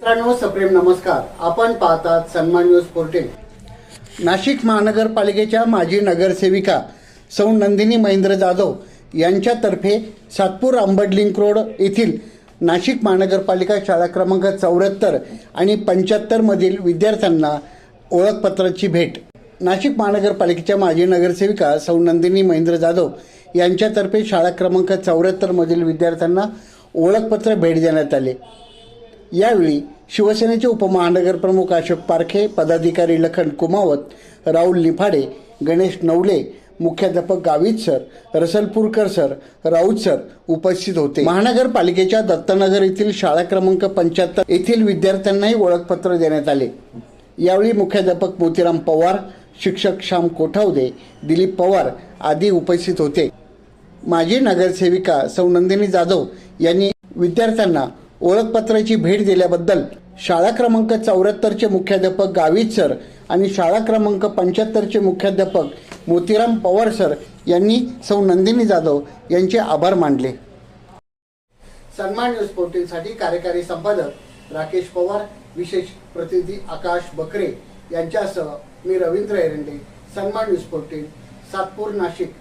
मित्रांनो सप्रेम नमस्कार. आपण पाहतात सन्मान न्यूज पोर्टेल. नाशिक महानगरपालिकेच्या माजी नगरसेविका सौ नंदिनी महेंद्र जाधव यांच्यातर्फे सातपूर अंबड लिंक रोड येथील नाशिक महानगरपालिका शाळा क्रमांक चौऱ्याहत्तर आणि पंच्याहत्तरमधील विद्यार्थ्यांना ओळखपत्राची भेट. नाशिक महानगरपालिकेच्या माजी नगरसेविका सौ नंदिनी महेंद्र जाधव यांच्यातर्फे शाळा क्रमांक चौऱ्याहत्तरमधील विद्यार्थ्यांना ओळखपत्र भेट देण्यात आले. यावेळी शिवसेनेचे उपमहानगर प्रमुख अशोक पारखे पदाधिकारी लखन कुमावत राहुल निफाडे गणेश नवले मुख्याध्यापक Gavit sir Rasalpurkar sir Raut sir उपस्थित होते. महानगरपालिकेच्या दत्तनगर येथील शाळा क्रमांक पंच्याहत्तर येथील विद्यार्थ्यांनाही ओळखपत्र देण्यात आले. यावेळी मुख्याध्यापक मोतीराम पवार शिक्षक श्याम कोठावदे दिलीप पवार आदी उपस्थित होते. माजी नगरसेविका सौ नंदिनी जाधव यांनी विद्यार्थ्यांना ओळखपत्राची भेट दिल्याबद्दल शाळा क्रमांक चौऱ्याहत्तरचे मुख्याध्यापक गावित सर आणि शाळा क्रमांक पंच्याहत्तरचे मुख्याध्यापक मोतीराम पवार सर यांनी सौ नंदिनी जाधव यांचे आभार मानले. सन्मान न्यूज पोर्टलसाठी कार्यकारी संपादक राकेश पवार विशेष प्रतिनिधी आकाश बकरे यांच्यासह मी रवींद्र एरंडे सन्मान न्यूज पोर्टल सातपूर नाशिक.